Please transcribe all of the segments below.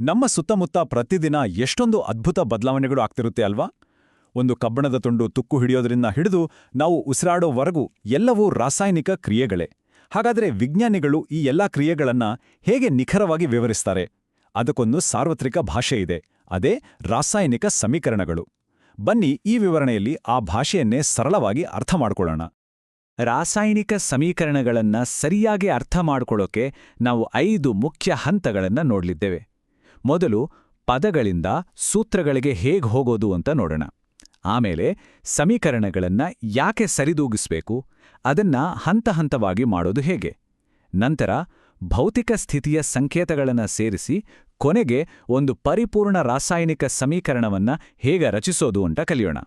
ನಮ್ಮ ಸುತ್ತಮುತ್ತ ಪ್ರತಿದಿನ ಎಷ್ಟೊಂದು ಅದ್ಭುತ ಬದಲಾವಣೆಗಳು ಆಗ್ತಿರುತ್ತೆ ಅಲ್ವಾ? ಒಂದು ಕಬ್ಬಣದ ತುಂಡು ತುಕ್ಕು ಹಿಡಿಯೋದ್ರಿಂದ ಹಿಡಿದು ನಾವು ಉಸಿರಾಡೋವರೆಗೂ ಎಲ್ಲವೂ ರಾಸಾಯನಿಕ ಕ್ರಿಯೆಗಳೇ. ಹಾಗಾದ್ರೆ ವಿಜ್ಞಾನಿಗಳು ಈ ಎಲ್ಲಾ ಕ್ರಿಯೆಗಳನ್ನ ಹೇಗೆ ನಿಖರವಾಗಿ ವಿವರಿಸ್ತಾರೆ? ಅದಕ್ಕೊಂದು ಸಾರ್ವತ್ರಿಕ ಭಾಷೆ ಇದೆ. ಅದೇ ರಾಸಾಯನಿಕ ಸಮೀಕರಣಗಳು. ಬನ್ನಿ ಈ ವಿವರಣೆಯಲ್ಲಿ ಆ ಭಾಷೆಯನ್ನೇ ಸರಳವಾಗಿ ಅರ್ಥ ಮಾಡಿಕೊಳ್ಳೋಣ. ರಾಸಾಯನಿಕ ಸಮೀಕರಣಗಳನ್ನ ಸರಿಯಾಗಿ ಅರ್ಥ ಮಾಡಿಕೊಳ್ಳೋಕೆ ನಾವು ಐದು ಮುಖ್ಯ ಹಂತಗಳನ್ನು ನೋಡ್ಲಿದ್ದೇವೆ. ಮೊದಲು ಪದಗಳಿಂದ ಸೂತ್ರಗಳಿಗೆ ಹೇಗ್ ಹೋಗೋದು ಅಂತ ನೋಡೋಣ. ಆಮೇಲೆ ಸಮೀಕರಣಗಳನ್ನ ಯಾಕೆ ಸರಿದೂಗಿಸ್ಬೇಕು, ಅದನ್ನ ಹಂತ ಹಂತವಾಗಿ ಮಾಡೋದು ಹೇಗೆ. ನಂತರ ಭೌತಿಕ ಸ್ಥಿತಿಯ ಸಂಕೇತಗಳನ್ನ ಸೇರಿಸಿ ಕೊನೆಗೆ ಒಂದು ಪರಿಪೂರ್ಣ ರಾಸಾಯನಿಕ ಸಮೀಕರಣವನ್ನ ಹೇಗೆ ರಚಿಸೋದು ಅಂತ ಕಲಿಯೋಣ.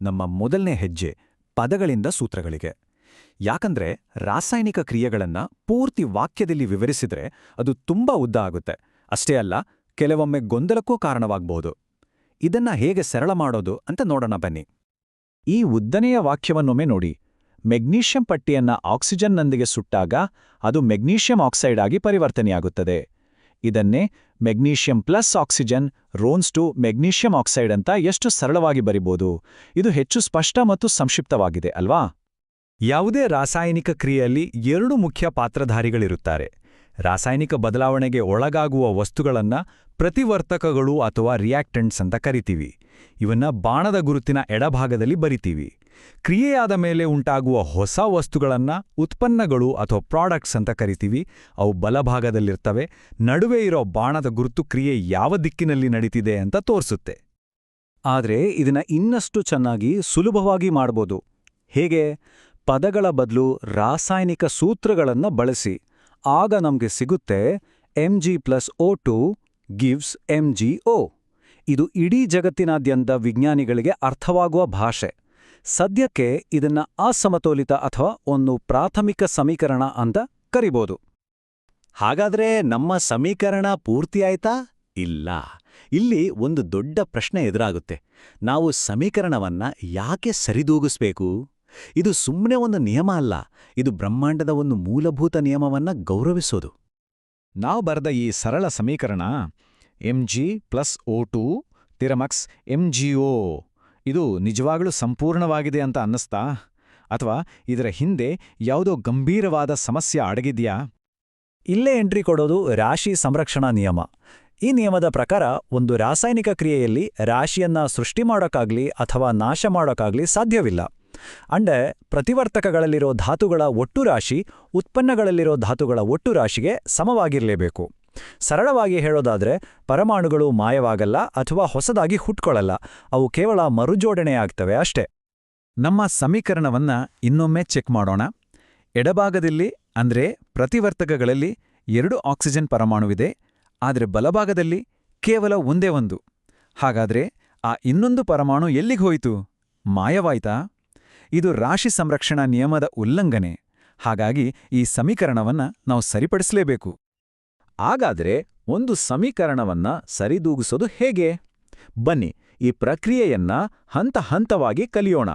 ನಮ್ಮ ಮೊದಲನೇ ಹೆಜ್ಜೆ ಪದಗಳಿಂದ ಸೂತ್ರಗಳಿಗೆ. ಯಾಕಂದ್ರೆ ರಾಸಾಯನಿಕ ಕ್ರಿಯೆಗಳನ್ನ ಪೂರ್ತಿ ವಾಕ್ಯದಲ್ಲಿ ವಿವರಿಸಿದ್ರೆ ಅದು ತುಂಬಾ ಉದ್ದ ಆಗುತ್ತೆ. ಅಷ್ಟೇ ಅಲ್ಲ, ಕೆಲವೊಮ್ಮೆ ಗೊಂದಲಕ್ಕೂ ಕಾರಣವಾಗಬಹುದು. ಇದನ್ನ ಹೇಗೆ ಸರಳ ಮಾಡೋದು ಅಂತ ನೋಡೋಣ ಬನ್ನಿ. ಈ ಉದ್ದನೆಯ ವಾಕ್ಯವನ್ನೊಮ್ಮೆ ನೋಡಿ. ಮೆಗ್ನೀಷಿಯಂ ಪಟ್ಟಿಯನ್ನ ಆಕ್ಸಿಜನ್ನೊಂದಿಗೆ ಸುಟ್ಟಾಗ ಅದು ಮೆಗ್ನೀಷಿಯಂ ಆಕ್ಸೈಡ್ ಆಗಿ ಪರಿವರ್ತನೆಯಾಗುತ್ತದೆ. ಇದನ್ನೇ ಮೆಗ್ನೀಷಿಯಂ ಪ್ಲಸ್ ಆಕ್ಸಿಜನ್ ರೋನ್ಸ್ ಟು ಮೆಗ್ನೀಷಿಯಂ ಆಕ್ಸೈಡ್ ಅಂತ ಎಷ್ಟು ಸರಳವಾಗಿ ಬರಿಬೋದು. ಇದು ಹೆಚ್ಚು ಸ್ಪಷ್ಟ ಮತ್ತು ಸಂಕ್ಷಿಪ್ತವಾಗಿದೆ, ಅಲ್ವಾ? ಯಾವುದೇ ರಾಸಾಯನಿಕ ಕ್ರಿಯೆಯಲ್ಲಿ ಎರಡು ಮುಖ್ಯ ಪಾತ್ರಧಾರಿಗಳಿರುತ್ತಾರೆ. ರಾಸಾಯನಿಕ ಬದಲಾವಣೆಗೆ ಒಳಗಾಗುವ ವಸ್ತುಗಳನ್ನು ಪ್ರತಿವರ್ತಕಗಳು ಅಥವಾ ರಿಯಾಕ್ಟೆಂಟ್ಸ್ ಅಂತ ಕರಿತೀವಿ. ಇವನ್ನ ಬಾಣದ ಗುರುತಿನ ಎಡಭಾಗದಲ್ಲಿ ಬರಿತೀವಿ. ಕ್ರಿಯೆಯಾದ ಮೇಲೆ ಉಂಟಾಗುವ ಹೊಸ ವಸ್ತುಗಳನ್ನ ಉತ್ಪನ್ನಗಳು ಅಥವಾ ಪ್ರಾಡಕ್ಟ್ಸ್ ಅಂತ ಕರಿತೀವಿ. ಅವು ಬಲಭಾಗದಲ್ಲಿರ್ತವೆ. ನಡುವೆ ಇರೋ ಬಾಣದ ಗುರುತು ಕ್ರಿಯೆ ಯಾವ ದಿಕ್ಕಿನಲ್ಲಿ ನಡೀತಿದೆ ಅಂತ ತೋರಿಸುತ್ತೆ. ಆದ್ರೆ ಇದನ್ನ ಇನ್ನಷ್ಟು ಚೆನ್ನಾಗಿ ಸುಲಭವಾಗಿ ಮಾಡ್ಬೋದು. ಹೇಗೆ? ಪದಗಳ ಬದಲು ರಾಸಾಯನಿಕ ಸೂತ್ರಗಳನ್ನು ಬಳಸಿ. ಆಗ ನಮಗೆ ಸಿಗುತ್ತೆ M G plus O two gives M G O ಇದು ಇಡೀ ಜಗತ್ತಿನಾದ್ಯಂತ ವಿಜ್ಞಾನಿಗಳಿಗೆ ಅರ್ಥವಾಗುವ ಭಾಷೆ. ಸದ್ಯಕ್ಕೆ ಇದನ್ನ ಅಸಮತೋಲಿತ ಅಥವಾ ಒಂದು ಪ್ರಾಥಮಿಕ ಸಮೀಕರಣ ಅಂತ ಕರಿಬೋದು. ಹಾಗಾದ್ರೆ ನಮ್ಮ ಸಮೀಕರಣ ಪೂರ್ತಿಯಾಯ್ತಾ ಇಲ್ಲ. ಇಲ್ಲಿ ಒಂದು ದೊಡ್ಡ ಪ್ರಶ್ನೆ ಎದುರಾಗುತ್ತೆ. ನಾವು ಸಮೀಕರಣವನ್ನ ಯಾಕೆ ಸರಿದೂಗಿಸ್ಬೇಕು? ಇದು ಸುಮ್ಮನೆ ಒಂದು ನಿಯಮ ಅಲ್ಲ, ಇದು ಬ್ರಹ್ಮಾಂಡದ ಒಂದು ಮೂಲಭೂತ ನಿಯಮವನ್ನ ಗೌರವಿಸೋದು. ನಾವು ಬರೆದ ಈ ಸರಳ ಸಮೀಕರಣ M G plus O two ತಿರಮಕ್ಸ್ M G O ಇದು ನಿಜವಾಗಲೂ ಸಂಪೂರ್ಣವಾಗಿದೆ ಅಂತ ಅನ್ನಿಸ್ತಾ? ಅಥವಾ ಇದರ ಹಿಂದೆ ಯಾವುದೋ ಗಂಭೀರವಾದ ಸಮಸ್ಯೆ ಅಡಗಿದ್ಯಾ? ಇಲ್ಲೇ ಎಂಟ್ರಿ ಕೊಡೋದು ರಾಶಿ ಸಂರಕ್ಷಣಾ ನಿಯಮ. ಈ ನಿಯಮದ ಪ್ರಕಾರ ಒಂದು ರಾಸಾಯನಿಕ ಕ್ರಿಯೆಯಲ್ಲಿ ರಾಶಿಯನ್ನ ಸೃಷ್ಟಿ ಮಾಡೋಕ್ಕಾಗ್ಲಿ ಅಥವಾ ನಾಶ ಮಾಡೋಕ್ಕಾಗ್ಲಿ ಸಾಧ್ಯವಿಲ್ಲ. ಅಂಡೆ ಪ್ರತಿವರ್ತಕಗಳಲ್ಲಿರೋ ಧಾತುಗಳ ಒಟ್ಟು ರಾಶಿ ಉತ್ಪನ್ನಗಳಲ್ಲಿರೋ ಧಾತುಗಳ ಒಟ್ಟು ರಾಶಿಗೆ ಸಮವಾಗಿರಲೇಬೇಕು. ಸರಳವಾಗಿ ಹೇಳೋದಾದ್ರೆ ಪರಮಾಣುಗಳು ಮಾಯವಾಗಲ್ಲ ಅಥವಾ ಹೊಸದಾಗಿ ಹುಟ್ಕೊಳ್ಳಲ್ಲ. ಅವು ಕೇವಲ ಮರುಜೋಡಣೆಯಾಗ್ತವೆ ಅಷ್ಟೇ. ನಮ್ಮ ಸಮೀಕರಣವನ್ನ ಇನ್ನೊಮ್ಮೆ ಚೆಕ್ ಮಾಡೋಣ. ಎಡಭಾಗದಲ್ಲಿ ಅಂದ್ರೆ ಪ್ರತಿವರ್ತಕಗಳಲ್ಲಿ ಎರಡು ಆಕ್ಸಿಜನ್ ಪರಮಾಣುವಿದೆ. ಆದರೆ ಬಲಭಾಗದಲ್ಲಿ ಕೇವಲ ಒಂದೇ ಒಂದು. ಹಾಗಾದ್ರೆ ಆ ಇನ್ನೊಂದು ಪರಮಾಣು ಎಲ್ಲಿಗೆ ಹೋಯಿತು? ಮಾಯವಾಯ್ತಾ? ಇದು ರಾಶಿ ಸಂರಕ್ಷಣಾ ನಿಯಮದ ಉಲ್ಲಂಘನೆ. ಹಾಗಾಗಿ ಈ ಸಮೀಕರಣವನ್ನ ನಾವು ಸರಿಪಡಿಸಲೇಬೇಕು. ಹಾಗಾದ್ರೆ ಒಂದು ಸಮೀಕರಣವನ್ನ ಸರಿದೂಗಿಸೋದು ಹೇಗೆ? ಬನ್ನಿ, ಈ ಪ್ರಕ್ರಿಯೆಯನ್ನ ಹಂತ ಹಂತವಾಗಿ ಕಲಿಯೋಣ.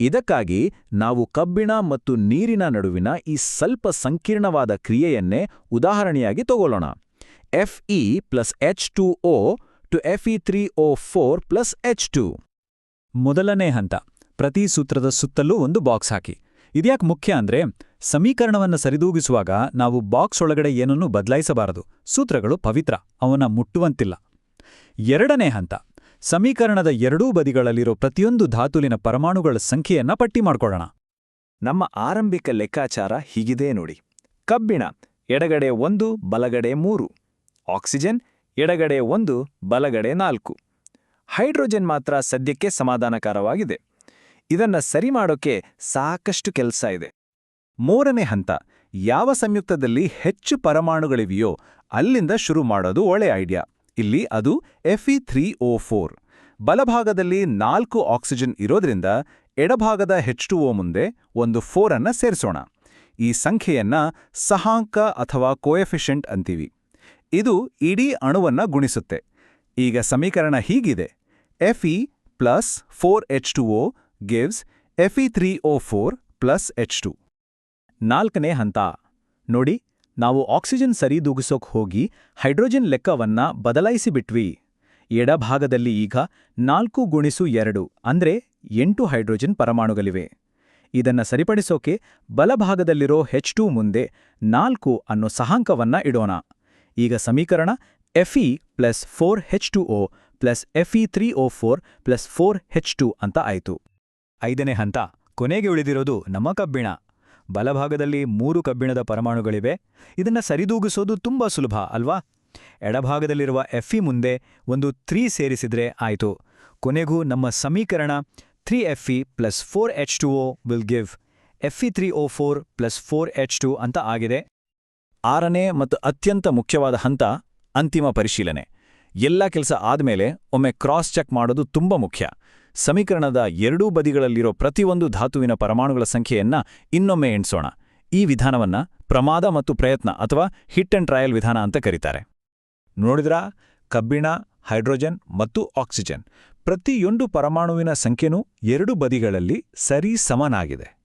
ಇದಕ್ಕಾಗಿ ನಾವು ಕಬ್ಬಿಣ ಮತ್ತು ನೀರಿನ ನಡುವಿನ ಈ ಸ್ವಲ್ಪ ಸಂಕೀರ್ಣವಾದ ಕ್ರಿಯೆಯನ್ನೇ ಉದಾಹರಣೆಯಾಗಿ ತಗೊಳ್ಳೋಣ. E plus H two O to E three O four plus H two ಮೊದಲನೇ ಹಂತ. ಪ್ರತಿ ಸೂತ್ರದ ಸುತ್ತಲೂ ಒಂದು ಬಾಕ್ಸ್ ಹಾಕಿ. ಇದ್ಯಾಕೆ ಮುಖ್ಯ ಅಂದ್ರೆ, ಸಮೀಕರಣವನ್ನು ಸರಿದೂಗಿಸುವಾಗ ನಾವು ಬಾಕ್ಸ್ ಒಳಗಡೆ ಏನನ್ನೂ ಬದಲಾಯಿಸಬಾರದು. ಸೂತ್ರಗಳು ಪವಿತ್ರ ಅವನ ಮುಟ್ಟುವಂತಿಲ್ಲ. ಎರಡನೇ ಹಂತ, ಸಮೀಕರಣದ ಎರಡೂ ಬದಿಗಳಲ್ಲಿರೋ ಪ್ರತಿಯೊಂದು ಧಾತುಲಿನ ಪರಮಾಣುಗಳ ಸಂಖ್ಯೆಯನ್ನ ಪಟ್ಟಿ ಮಾಡಿಕೊಳ್ಳೋಣ. ನಮ್ಮ ಆರಂಭಿಕ ಲೆಕ್ಕಾಚಾರ ಹೀಗಿದೆ ನೋಡಿ. ಕಬ್ಬಿಣ, ಎಡಗಡೆ ಒಂದು, ಬಲಗಡೆ ಮೂರು. ಆಕ್ಸಿಜನ್, ಎಡಗಡೆ ಒಂದು, ಬಲಗಡೆ ನಾಲ್ಕು. ಹೈಡ್ರೋಜನ್ ಮಾತ್ರ ಸದ್ಯಕ್ಕೆ ಸಮಾಧಾನಕರವಾಗಿದೆ. ಇದನ್ನ ಸರಿ ಮಾಡೋಕೆ ಸಾಕಷ್ಟು ಕೆಲಸ ಇದೆ. ಮೂರನೇ ಹಂತ, ಯಾವ ಸಂಯುಕ್ತದಲ್ಲಿ ಹೆಚ್ಚು ಪರಮಾಣುಗಳಿವೆಯೋ ಅಲ್ಲಿಂದ ಶುರು ಮಾಡೋದು ಒಳ್ಳೆ ಐಡಿಯಾ. ಇಲ್ಲಿ ಅದು ಎಫ್ಇ ತ್ರೀ ಓ ಫೋರ್ ಬಲಭಾಗದಲ್ಲಿ ನಾಲ್ಕು ಆಕ್ಸಿಜನ್ ಇರೋದ್ರಿಂದ ಎಡಭಾಗದ ಹೆಚ್ ಟು ಓ ಮುಂದೆ ಒಂದು ಫೋರ್ ಅನ್ನ ಸೇರಿಸೋಣ. ಈ ಸಂಖ್ಯೆಯನ್ನ ಸಹಾಂಕ ಅಥವಾ ಕೋಎಫಿಷಿಯಂಟ್ ಅಂತೀವಿ. ಇದು ಇಡೀ ಅಣುವನ್ನ ಗುಣಿಸುತ್ತೆ. ಈಗ ಸಮೀಕರಣ ಹೀಗಿದೆ. FE plus four H two O gives FE three O four plus H two ನಾಲ್ಕನೇ ಹಂತ. ನೋಡಿ, ನಾವು ಆಕ್ಸಿಜನ್ ಸರಿದೂಗಿಸೋಕ್ ಹೋಗಿ ಹೈಡ್ರೋಜನ್ ಲೆಕ್ಕವನ್ನ ಬದಲಾಯಿಸಿಬಿಟ್ವಿ ಎಡಭಾಗದಲ್ಲಿ ಈಗ ನಾಲ್ಕು ಗುಣಿಸು ಎರಡು, ಅಂದ್ರೆ ಎಂಟು ಹೈಡ್ರೋಜನ್ ಪರಮಾಣುಗಳಿವೆ. ಇದನ್ನ ಸರಿಪಡಿಸೋಕೆ ಬಲಭಾಗದಲ್ಲಿರೋ ಹೆಚ್ ಟು ಮುಂದೆ ನಾಲ್ಕು ಅನ್ನೋ ಸಹಾಂಕವನ್ನ ಇಡೋಣ. ಈಗ ಸಮೀಕರಣ FE plus four H two O plus FE three O four plus four H two ಅಂತ ಆಯಿತು. ಐದನೇ ಹಂತ, ಕೊನೆಗೆ ಉಳಿದಿರೋದು ನಮ್ಮ ಕಬ್ಬಿಣ. ಬಲಭಾಗದಲ್ಲಿ ಮೂರು ಕಬ್ಬಿಣದ ಪರಮಾಣುಗಳಿವೆ. ಇದನ್ನ ಸರಿದೂಗಿಸೋದು ತುಂಬಾ ಸುಲಭ, ಅಲ್ವಾ? ಎಡಭಾಗದಲ್ಲಿರುವ ಎಫ್ಇ ಮುಂದೆ ಒಂದು ತ್ರೀ ಸೇರಿಸಿದ್ರೆ ಆಯ್ತು. ಕೊನೆಗೂ ನಮ್ಮ ಸಮೀಕರಣ three FE plus four H two O will give FE three O four plus four H two ಅಂತ ಆಗಿದೆ. ಆರನೇ ಮತ್ತು ಅತ್ಯಂತ ಮುಖ್ಯವಾದ ಹಂತ, ಅಂತಿಮ ಪರಿಶೀಲನೆ. ಎಲ್ಲ ಕೆಲಸ ಆದಮೇಲೆ ಒಮ್ಮೆ ಕ್ರಾಸ್ ಚೆಕ್ ಮಾಡೋದು ತುಂಬಾ ಮುಖ್ಯ. ಸಮೀಕರಣದ ಎರಡೂ ಬದಿಗಳಲ್ಲಿರೋ ಪ್ರತಿಯೊಂದು ಧಾತುವಿನ ಪರಮಾಣುಗಳ ಸಂಖ್ಯೆಯನ್ನ ಇನ್ನೊಮ್ಮೆ ಎಣಿಸೋಣ. ಈ ವಿಧಾನವನ್ನ ಪ್ರಮಾದ ಮತ್ತು ಪ್ರಯತ್ನ ಅಥವಾ ಹಿಟ್ ಅಂಡ್ ಟ್ರಯಲ್ ವಿಧಾನ ಅಂತ ಕರೀತಾರೆ. ನೋಡಿದ್ರಾ? ಕಬ್ಬಿಣ, ಹೈಡ್ರೋಜನ್ ಮತ್ತು ಆಕ್ಸಿಜನ್. ಪ್ರತಿಯೊಂದು ಪರಮಾಣುವಿನ ಸಂಖ್ಯೆನೂ ಎರಡು ಬದಿಗಳಲ್ಲಿ ಸರಿ ಸಮನಾಗಿದೆ.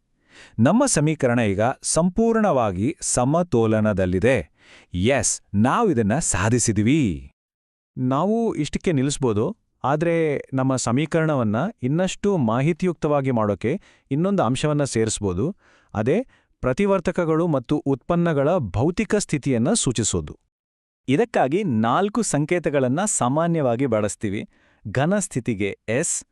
ನಮ್ಮ ಸಮೀಕರಣ ಈಗ ಸಂಪೂರ್ಣವಾಗಿ ಸಮತೋಲನದಲ್ಲಿದೆ. ಎಸ್ ನಾವಿದನ್ನ ಸಾಧಿಸಿದ್ವಿ. ನಾವು ಇಷ್ಟಕ್ಕೆ ನಿಲ್ಲಿಸ್ಬೋದು. ಆದರೆ ನಮ್ಮ ಸಮೀಕರಣವನ್ನ ಇನ್ನಷ್ಟು ಮಾಹಿತಿಯುಕ್ತವಾಗಿ ಮಾಡೋಕೆ ಇನ್ನೊಂದು ಅಂಶವನ್ನ ಸೇರಿಸ್ಬೋದು. ಅದೇ ಪ್ರತಿವರ್ತಕಗಳು ಮತ್ತು ಉತ್ಪನ್ನಗಳ ಭೌತಿಕ ಸ್ಥಿತಿಯನ್ನ ಸೂಚಿಸೋದು. ಇದಕ್ಕಾಗಿ ನಾಲ್ಕು ಸಂಕೇತಗಳನ್ನು ಸಾಮಾನ್ಯವಾಗಿ ಬಳಸ್ತೀವಿ. ಘನ ಸ್ಥಿತಿಗೆ ಎಸ್,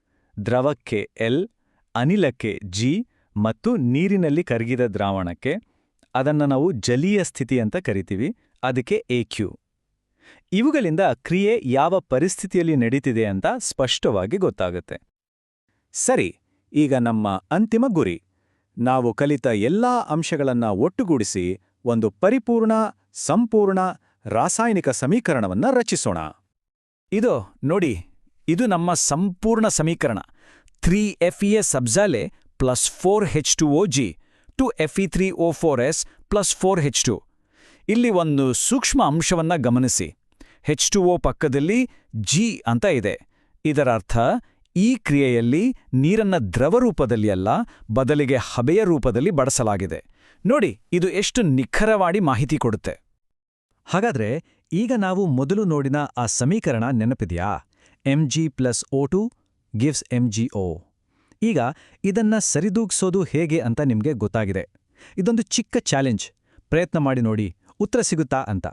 ದ್ರವಕ್ಕೆ ಎಲ್, ಅನಿಲಕ್ಕೆ ಜಿ ಮತ್ತು ನೀರಿನಲ್ಲಿ ಕರಗಿದ ದ್ರಾವಣಕ್ಕೆ. ಅದನ್ನ ನಾವು ಜಲೀಯ ಸ್ಥಿತಿ ಅಂತ ಕರಿತೀವಿ. ಅದಕ್ಕೆ ಎ ಕ್ಯೂ. ಇವುಗಳಿಂದ ಕ್ರಿಯೆ ಯಾವ ಪರಿಸ್ಥಿತಿಯಲ್ಲಿ ನಡೀತಿದೆ ಅಂತ ಸ್ಪಷ್ಟವಾಗಿ ಗೊತ್ತಾಗುತ್ತೆ. ಸರಿ, ಈಗ ನಮ್ಮ ಅಂತಿಮ ಗುರಿ. ನಾವು ಕಲಿತ ಎಲ್ಲಾ ಅಂಶಗಳನ್ನ ಒಟ್ಟುಗೂಡಿಸಿ ಒಂದು ಪರಿಪೂರ್ಣ, ಸಂಪೂರ್ಣ, ರಾಸಾಯನಿಕ ಸಮೀಕರಣವನ್ನ ರಚಿಸೋಣ. ಇದು ನೋಡಿ, ಇದು ನಮ್ಮ ಸಂಪೂರ್ಣ ಸಮೀಕರಣ. Three F E S ಸಬ್ಜಾಲೆ plus four H two O G to F E three O four S plus four H two ಇಲ್ಲಿ ಒಂದು ಸೂಕ್ಷ್ಮ ಅಂಶವನ್ನ ಗಮನಿಸಿ. ಹೆಚ್ ಟು ಒ ಪಕ್ಕದಲ್ಲಿ ಜಿ ಅಂತ ಇದೆ. ಇದರರ್ಥ, ಈ ಕ್ರಿಯೆಯಲ್ಲಿ ನೀರನ್ನ ದ್ರವ ರೂಪದಲ್ಲಿ ಅಲ್ಲ, ಬದಲಿಗೆ ಹಬೆಯ ರೂಪದಲ್ಲಿ ಬಳಸಲಾಗಿದೆ. ನೋಡಿ, ಇದು ಎಷ್ಟು ನಿಖರವಾಗಿ ಮಾಹಿತಿ ಕೊಡುತ್ತೆ. ಹಾಗಾದ್ರೆ, ಈಗ ನಾವು ಮೊದಲು ನೋಡಿನ ಆ ಸಮೀಕರಣ ನೆನಪಿದೆಯಾ? M G plus O two gives M G O ಈಗ ಇದನ್ನ ಸರಿದೂಗಿಸೋದು ಹೇಗೆ ಅಂತ ನಿಮಗೆ ಗೊತ್ತಾಗಿದೆ. ಇದೊಂದು ಚಿಕ್ಕ ಚಾಲೆಂಜ್. ಪ್ರಯತ್ನ ಮಾಡಿ ನೋಡಿ, ಉತ್ತರ ಸಿಗುತ್ತಾ ಅಂತ.